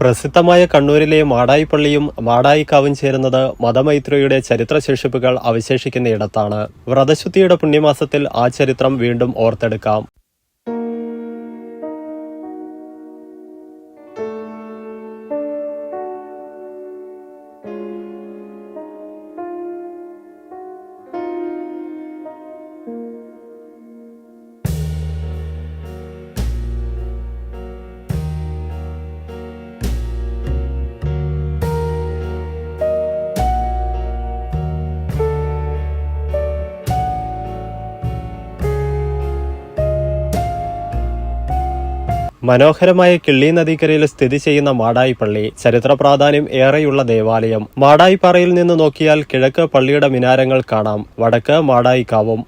പ്രസിദ്ധമായ കണ്ണൂരിലെ മാടായിപ്പള്ളിയും മാടായിക്കാവും ചേരുന്നത് മതമൈത്രിയുടെ ചരിത്രശേഷിപ്പുകൾ അവശേഷിക്കുന്നയിടത്താണ് വ്രതശുദ്ധിയുടെ പുണ്യമാസത്തിൽ ആ ചരിത്രം വീണ്ടും ഓർത്തെടുക്കാം. മനോഹരമായ കിള്ളി നദിക്കരയിൽ സ്ഥിതി ചെയ്യുന്ന മാടായിപ്പള്ളി ചരിത്ര പ്രാധാന്യം ഏറെയുള്ള ദേവാലയം. മാടായിപ്പാറയിൽ നിന്ന് നോക്കിയാൽ കിഴക്ക് പള്ളിയുടെ മിനാരങ്ങൾ കാണാം. വടക്ക് മാടായിക്കാവും.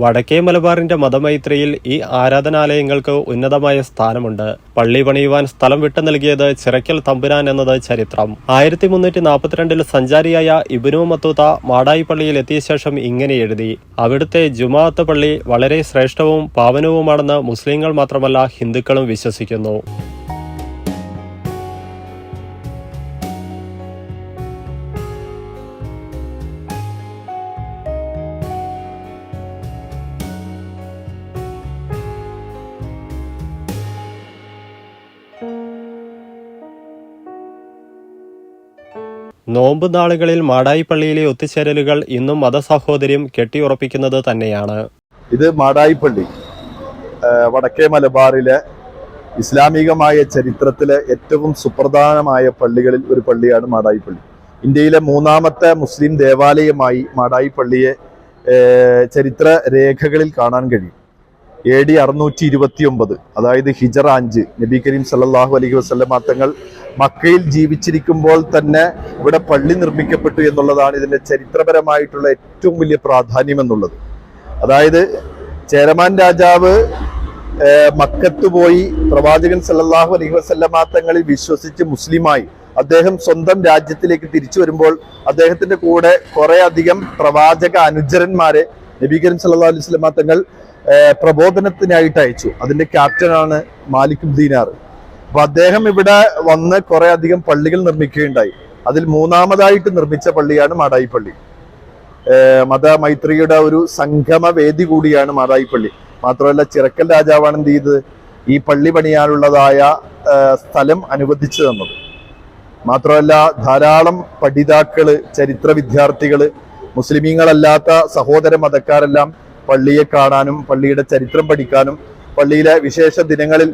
വടക്കേ മലബാറിന്റെ മതമൈത്രിയിൽ ഈ ആരാധനാലയങ്ങൾക്ക് ഉന്നതമായ സ്ഥാനമുണ്ട്. പള്ളി പണിയുവാൻ സ്ഥലം വിട്ടു നൽകിയത് ചിറക്കൽ തമ്പുരാൻ എന്നത് ചരിത്രം. ആയിരത്തി മുന്നൂറ്റി നാൽപ്പത്തിരണ്ടിൽ സഞ്ചാരിയായ ഇബിനു മത്തൂത്ത മാടായി പള്ളിയിൽ എത്തിയ ശേഷം ഇങ്ങനെ എഴുതി അവിടുത്തെ ജുമാഅത്ത് പള്ളി വളരെ ശ്രേഷ്ഠവും പാവനവുമാണെന്ന് മുസ്ലിങ്ങൾ മാത്രമല്ല ഹിന്ദുക്കളും വിശ്വസിക്കുന്നു. നോമ്പ് നാളുകളിൽ മാടായിപ്പള്ളിയിലെ ഒത്തുചേരലുകൾ ഇന്നും മതസഹോദര്യം കെട്ടിയുറപ്പിക്കുന്നത് തന്നെയാണ്. ഇത് മാടായിപ്പള്ളി വടക്കേ മലബാറിലെ ഇസ്ലാമികമായ ചരിത്രത്തിലെ ഏറ്റവും സുപ്രധാനമായ പള്ളികളിൽ ഒരു പള്ളിയാണ് മാടായിപ്പള്ളി. ഇന്ത്യയിലെ മൂന്നാമത്തെ മുസ്ലിം ദേവാലയമായി മാടായിപ്പള്ളിയെ ചരിത്ര രേഖകളിൽ കാണാൻ കഴിയും. എ ഡി അറുന്നൂറ്റി ഇരുപത്തി ഒമ്പത് അതായത് ഹിജറ അഞ്ച്. നബി കരീം സല്ലാഹു അലൈഹി വസല്ലമ തങ്ങൾ മക്കയിൽ ജീവിച്ചിരിക്കുമ്പോൾ തന്നെ ഇവിടെ പള്ളി നിർമ്മിക്കപ്പെട്ടു എന്നുള്ളതാണ് ഇതിന്റെ ചരിത്രപരമായിട്ടുള്ള ഏറ്റവും വലിയ പ്രാധാന്യം എന്നുള്ളത്. അതായത് ചേരമാൻ രാജാവ് മക്കത്ത് പോയി പ്രവാചകൻ സല്ലാഹു അലൈഹി വസല്ലമ തങ്ങളിൽ വിശ്വസിച്ച് മുസ്ലിമായി അദ്ദേഹം സ്വന്തം രാജ്യത്തിലേക്ക് തിരിച്ചു വരുമ്പോൾ അദ്ദേഹത്തിന്റെ കൂടെ കുറേ അധികം പ്രവാചക അനുചരന്മാരെ നബീകരൻ സല്ലാ അലൈഹി വസല്ലമ തങ്ങൾ പ്രബോധനത്തിനായിട്ട് അയച്ചു. അതിന്റെ ക്യാപ്റ്റനാണ് മാലിക് ദീനാർ അപ്പൊ അദ്ദേഹം ഇവിടെ വന്ന് കുറെ അധികം പള്ളികൾ നിർമ്മിക്കുകയുണ്ടായി. അതിൽ മൂന്നാമതായിട്ട് നിർമ്മിച്ച പള്ളിയാണ് മാടായിപ്പള്ളി. മതമൈത്രിയുടെ ഒരു സംഗമ വേദി കൂടിയാണ് മാടായിപ്പള്ളി. മാത്രമല്ല ചിറക്കൽ രാജാവാണ് എന്ത് ചെയ്തത്? ഈ പള്ളി പണിയാനുള്ളതായ സ്ഥലം അനുവദിച്ചു തന്നത്. മാത്രമല്ല ധാരാളം പഠിതാക്കൾ ചരിത്ര വിദ്യാർത്ഥികൾ മുസ്ലിമീങ്ങളല്ലാത്ത സഹോദര മതക്കാരെല്ലാം പള്ളിയെ കാണാനും പള്ളിയുടെ ചരിത്രം പഠിക്കാനും പള്ളിയിലെ വിശേഷ ദിനങ്ങളിൽ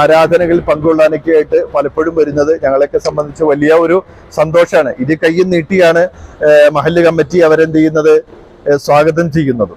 ആരാധനകളിൽ പങ്കുകൊള്ളാനൊക്കെ ആയിട്ട് പലപ്പോഴും വരുന്നത് ഞങ്ങളെയൊക്കെ സംബന്ധിച്ച് വലിയ ഒരു സന്തോഷമാണ്. ഇത് കയ്യിൽ നീട്ടിയാണ് മഹല്ല് കമ്മിറ്റി അവരെന്ത് ചെയ്യുന്നത്? സ്വാഗതം ചെയ്യുന്നത്.